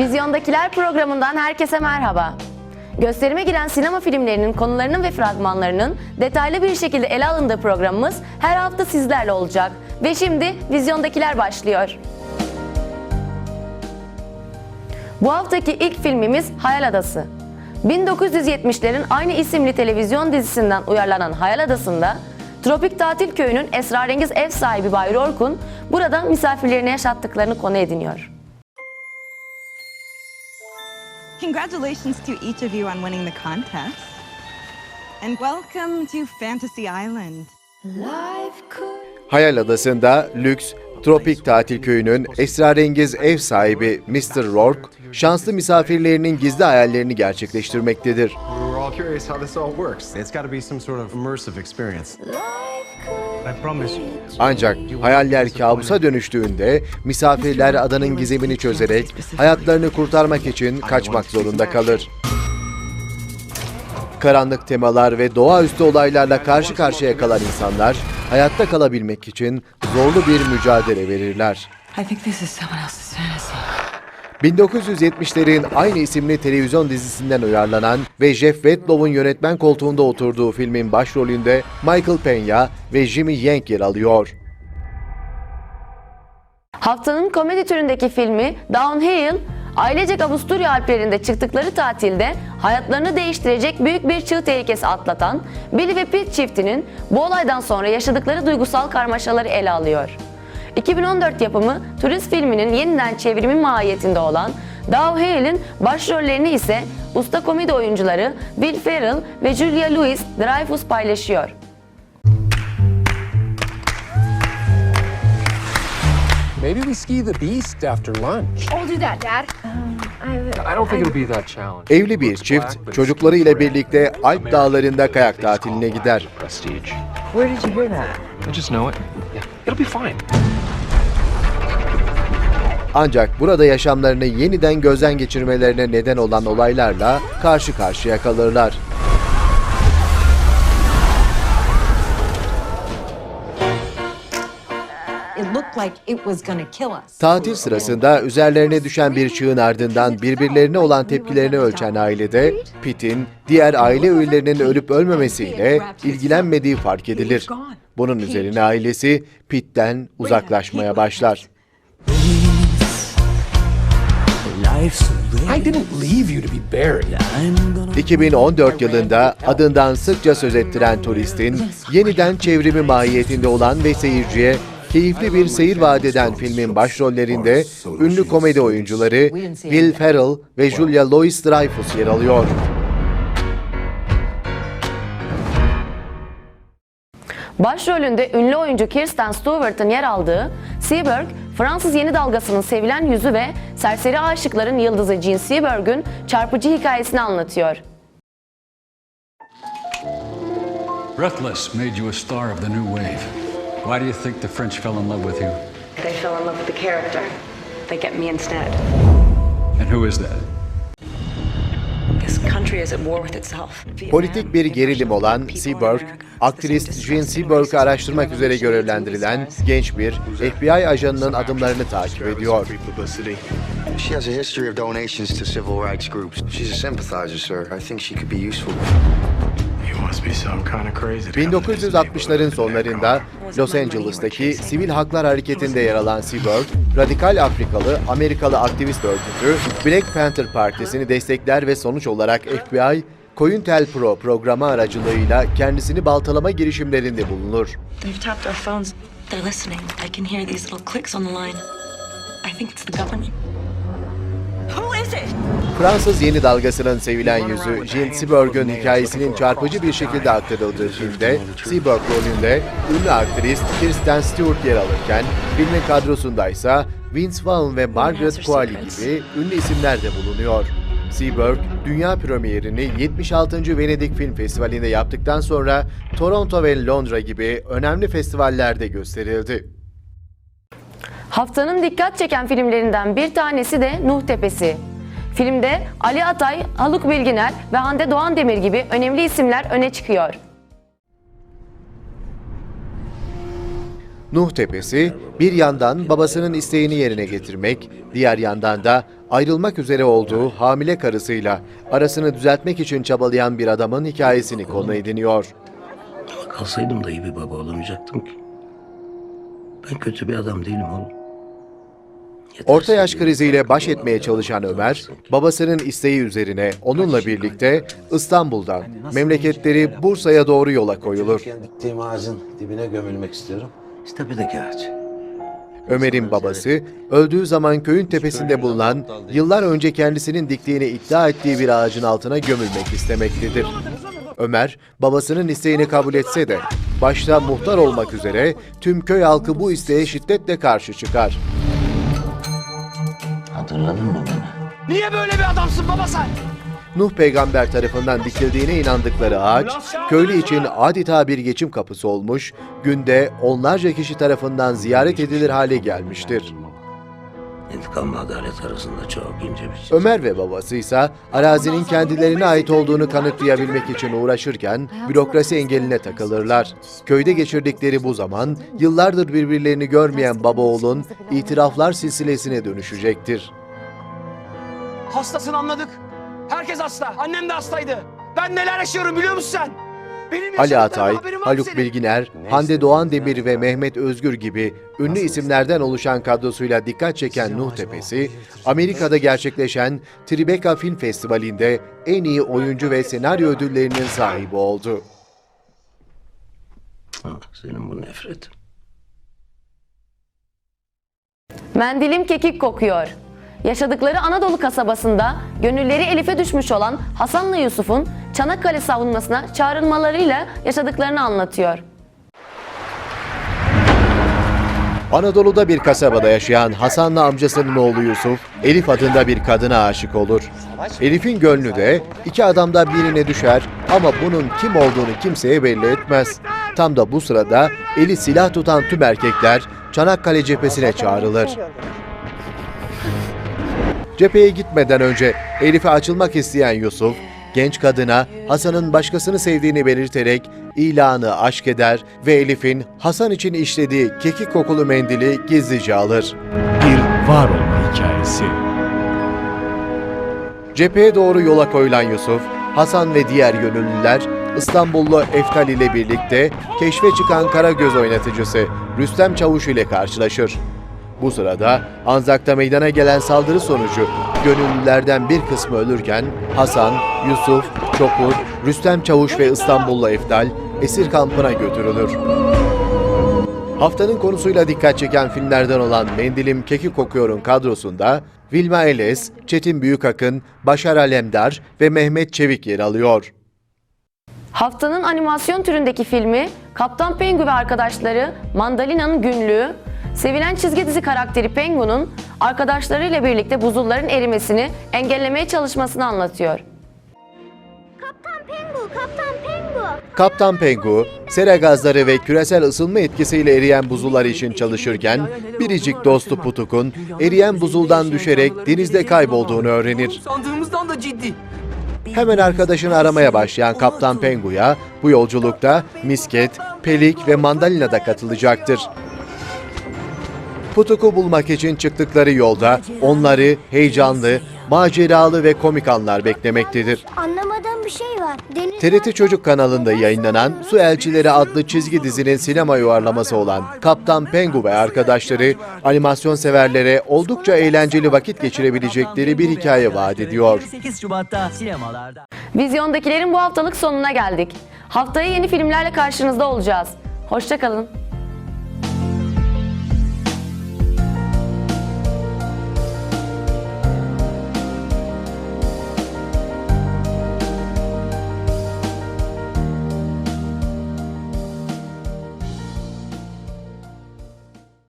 Vizyondakiler programından herkese merhaba. Gösterime giren sinema filmlerinin konularının ve fragmanlarının detaylı bir şekilde ele alındığı programımız her hafta sizlerle olacak. Ve şimdi Vizyondakiler başlıyor. Bu haftaki ilk filmimiz Hayal Adası. 1970'lerin aynı isimli televizyon dizisinden uyarlanan Hayal Adası'nda Tropik Tatil Köyü'nün esrarengiz ev sahibi Bay Rorkun burada misafirlerine yaşattıklarını konu ediniyor. Congratulations to each of you on winning the contest. And welcome to Fantasy Island. Hayal Adası'nda lüks, tropik tatil köyünün esrarengiz ev sahibi Mr. Rourke, şanslı misafirlerinin gizli hayallerini gerçekleştirmektedir. We were all curious how this all works. It's got to be some sort of immersive experience. I promise you. Ancak hayaller kabusa dönüştüğünde misafirler adanın gizemini çözerek hayatlarını kurtarmak için kaçmak zorunda kalır. Karanlık temalar ve doğaüstü olaylarla karşı karşıya kalan insanlar hayatta kalabilmek için zorlu bir mücadele verirler. I think this is someone else's fantasy. 1970'lerin aynı isimli televizyon dizisinden uyarlanan ve Jeff Wedlow'un yönetmen koltuğunda oturduğu filmin başrolünde Michael Peña ve Jimmy Yank yer alıyor. Haftanın komedi türündeki filmi Downhill, ailecek Avusturya Alplerinde çıktıkları tatilde hayatlarını değiştirecek büyük bir çığ tehlikesi atlatan Billy ve Pete çiftinin bu olaydan sonra yaşadıkları duygusal karmaşaları ele alıyor. 2014 yapımı turist filminin yeniden çevrimi mahiyetinde olan Downhill'in başrollerini ise usta komedi oyuncuları Will Ferrell ve Julia Louis-Dreyfus paylaşıyor. Maybe we ski the beast after lunch. I'll do that, Dad. I don't think it'll be that challenge. Evli bir çift çocukları ile birlikte Alp dağlarında kayak tatiline gider. Prestige. Where did you hear that? I just know it. Yeah, it'll be fine. Ancak burada yaşamlarını yeniden gözden geçirmelerine neden olan olaylarla karşı karşıya kalırlar. Tatil sırasında üzerlerine düşen bir çığın ardından birbirlerine olan tepkilerini ölçen ailede Pitt'in diğer aile üyelerinin ölüp ölmemesiyle ilgilenmediği fark edilir. Bunun üzerine ailesi Pitt'ten uzaklaşmaya başlar. I didn't leave you to be buried. 2014 yılında adından sıkça söz ettiren turistin yeniden çevrimi mahiyetinde olan ve seyirciye keyifli bir seyir vaat eden filmin başrollerinde ünlü komedi oyuncuları Will Ferrell ve Julia Louis-Dreyfus yer alıyor. Başrolünde ünlü oyuncu Kirsten Stewart'ın yer aldığı Seberg, Fransız yeni dalgasının sevilen yüzü ve serseri aşıkların yıldızı Jean Seberg'ün çarpıcı hikayesini anlatıyor. Breathless made you a star of the new wave. Why do you think the French fell in love with you? They fell in love with the character. They get me instead. And who is that? Politik bir gerilim olan Seberg, aktrist Jean Seberg'ı araştırmak üzere görevlendirilen genç bir FBI ajanının adımlarını takip ediyor. She has a history of donations to civil rights groups. She's a sympathizer, sir. I think she could be useful. You must be some kind of crazy. to come to this 1960'ların sonlarında Los Angeles'taki Sivil Haklar Hareketi'nde yer alan Seberg, radikal Afrikalı Amerikalı aktivist örgütü Black Panther Partisi'ni destekler ve sonuç olarak FBI, COINTELPRO programı aracılığıyla kendisini baltalama girişimlerinde bulunur. They've tapped our phones. They're listening. I can hear these little clicks on the line. I think it's the government. Who is it? Fransız yeni dalgasının sevilen yüzü Jean Seberg'ün hikayesinin çarpıcı bir şekilde aktarıldığı filmde Seberg rolünde ünlü aktrist Kirsten Stewart yer alırken filmin kadrosundaysa Vince Vaughn ve Margaret Qualley gibi ünlü isimler de bulunuyor. Seberg, dünya premierini 76. Venedik Film Festivali'nde yaptıktan sonra Toronto ve Londra gibi önemli festivallerde gösterildi. Haftanın dikkat çeken filmlerinden bir tanesi de Nuh Tepesi. Filmde Ali Atay, Haluk Bilginer ve Hande Doğan Demir gibi önemli isimler öne çıkıyor. Nuh Tepesi bir yandan babasının isteğini yerine getirmek, diğer yandan da ayrılmak üzere olduğu hamile karısıyla arasını düzeltmek için çabalayan bir adamın hikayesini konu ediniyor. Kalsaydım da iyi bir baba olamayacaktım ki. Ben kötü bir adam değilim oğlum. Orta yaş kriziyle baş etmeye çalışan Ömer, babasının isteği üzerine onunla birlikte İstanbul'dan memleketleri Bursa'ya doğru yola koyulur. Diktiğim ağacın dibine gömülmek istiyorum. İşte tepedeki ağaç. Ömer'in babası, öldüğü zaman köyün tepesinde bulunan, yıllar önce kendisinin diktiğini iddia ettiği bir ağacın altına gömülmek istemektedir. Ömer, babasının isteğini kabul etse de, başta muhtar olmak üzere tüm köy halkı bu isteğe şiddetle karşı çıkar. Hatırladın mı beni? Niye böyle bir adamsın baba sen? Nuh peygamber tarafından dikildiğine inandıkları ağaç, köylü için adeta bir geçim kapısı olmuş, günde onlarca kişi tarafından ziyaret edilir hale gelmiştir. İntikamla adalet arasında çok ince bir şey. Ömer ve babası ise arazinin kendilerine ait olduğunu kanıtlayabilmek için uğraşırken bürokrasi engeline takılırlar. Köyde geçirdikleri bu zaman yıllardır birbirlerini görmeyen baba oğlun itiraflar silsilesine dönüşecektir. Hastasın anladık. Herkes hasta. Annem de hastaydı. Ben neler yaşıyorum biliyor musun sen? Ali Atay, Haluk senin? Bilginer, Hande Doğan Demir ve Mehmet Özgür gibi ünlü isimlerden oluşan kadrosuyla dikkat çeken Nuh Tepesi, Amerika'da gerçekleşen Tribeca Film Festivali'nde en iyi oyuncu ve senaryo ödüllerinin sahibi oldu. Ha, Senin bu nefretin. Mendilim kekik kokuyor. Yaşadıkları Anadolu kasabasında gönülleri Elif'e düşmüş olan Hasan'la Yusuf'un Çanakkale savunmasına çağrılmalarıyla yaşadıklarını anlatıyor. Anadolu'da bir kasabada yaşayan Hasan'la amcasının oğlu Yusuf, Elif adında bir kadına aşık olur. Elif'in gönlü de iki adamdan birine düşer ama bunun kim olduğunu kimseye belli etmez. Tam da bu sırada eli silah tutan tüm erkekler Çanakkale cephesine çağrılır. Cepheye gitmeden önce Elif'e açılmak isteyen Yusuf, genç kadına Hasan'ın başkasını sevdiğini belirterek ilanı aşk eder ve Elif'in Hasan için işlediği kekik kokulu mendili gizlice alır. Bir var olma hikayesi. Cepheye doğru yola koyulan Yusuf, Hasan ve diğer gönüllüler İstanbullu Eftal ile birlikte keşfe çıkan Karagöz oynatıcısı Rüstem Çavuş ile karşılaşır. Bu sırada Anzak'ta meydana gelen saldırı sonucu gönüllülerden bir kısmı ölürken Hasan, Yusuf, Çokur, Rüstem Çavuş ve İstanbullu Eftal esir kampına götürülür. Haftanın konusuyla dikkat çeken filmlerden olan Mendilim Keki Kokuyor'un kadrosunda Vilma Eles, Çetin Büyükakın, Başar Alemdar ve Mehmet Çevik yer alıyor. Haftanın animasyon türündeki filmi Kaptan Pengu ve arkadaşları Mandalina'nın günlüğü, sevilen çizgi dizi karakteri Pengu'nun arkadaşlarıyla birlikte buzulların erimesini engellemeye çalışmasını anlatıyor. Kaptan Pengu, Kaptan Pengu. Kaptan Pengu, sera gazları ve küresel ısınma etkisiyle eriyen buzullar için çalışırken biricik dostu Putuk'un eriyen buzuldan düşerek denizde kaybolduğunu öğrenir. Sandığımızdan da ciddi. Hemen arkadaşını aramaya başlayan Kaptan Pengu'ya bu yolculukta misket, pelik ve mandalina da katılacaktır. Putuk'u bulmak için çıktıkları yolda onları heyecanlı, maceralı ve komik anlar beklemektedir. Anlamadığım bir şey var. Deniz TRT Çocuk kanalında yayınlanan Su Elçileri adlı çizgi dizinin sinema uyarlaması olan Kaptan Pengu ve arkadaşları animasyon severlere oldukça eğlenceli vakit geçirebilecekleri bir hikaye vaat ediyor. 8 Şubat'ta sinemalarda. Vizyondakilerin bu haftalık sonuna geldik. Haftaya yeni filmlerle karşınızda olacağız. Hoşçakalın.